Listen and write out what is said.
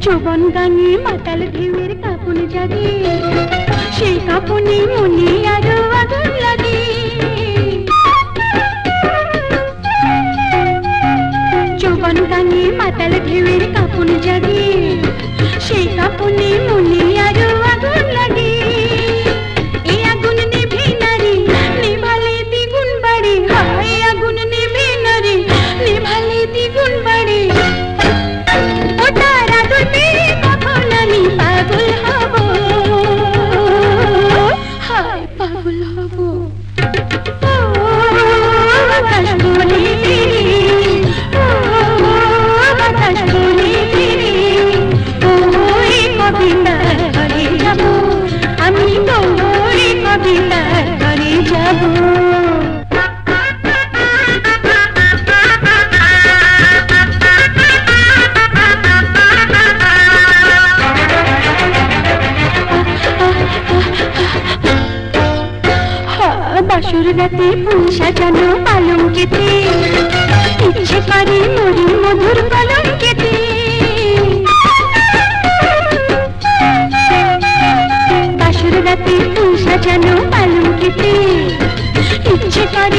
যৌবন গানে মাতাল ঢেউয়ের কাপন জাগে। সেই কাপনে মনে আরও আগুন লাগে। যৌবন গানে মাতাল ঢেউয়ের কাপন জাগে। সেই কাপনে মনে বাসুর রাতে পুঁশা জানো পালঙ্কেতে ইচ্ছে করে